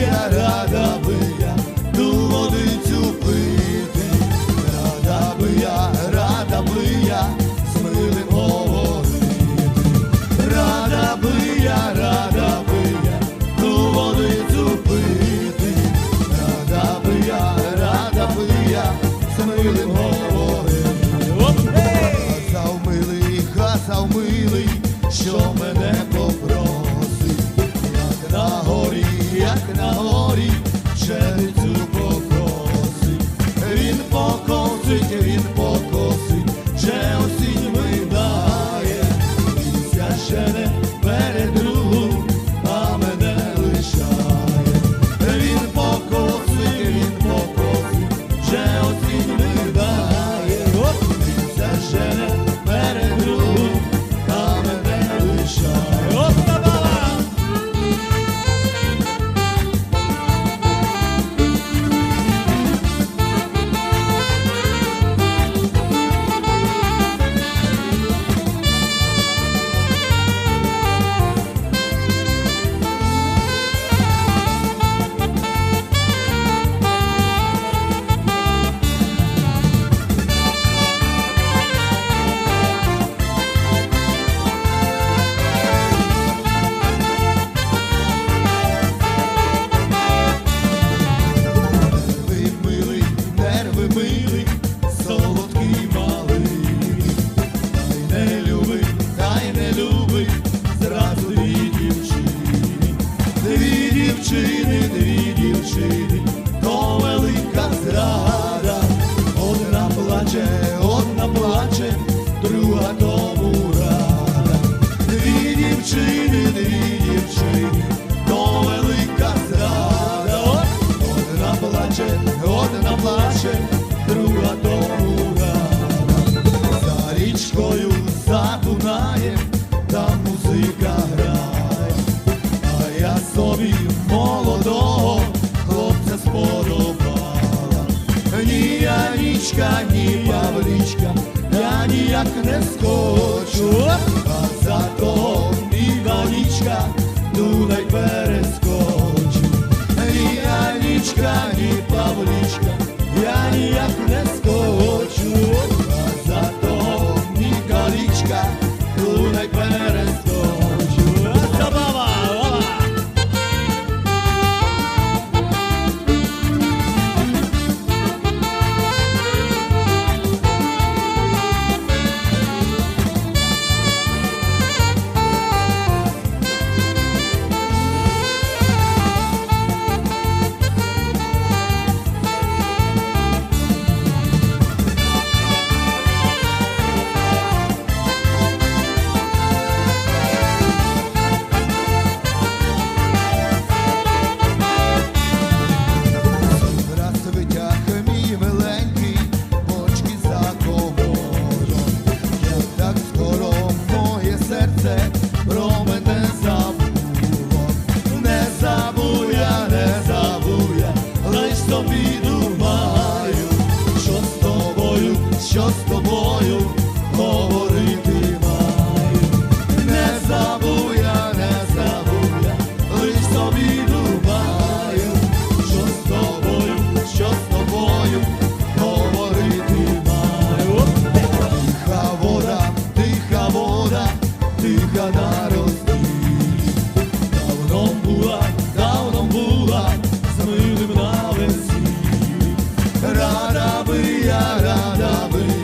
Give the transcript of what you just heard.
я, рада би я ту водицю пити, рада би я, рада би я з милим говорити, рада би я, рада річкою за Дунаєм, там музика грає, а я собі молодого хлопця сподобала. Ні Янічка, ні Павлічка, я ніяк не скочу, а за того Іванічка, Дунай перескочу. Ні Анічка, ні Павлічка, я ніяк не скочу, що з тобою. Arada, Arada, Arada,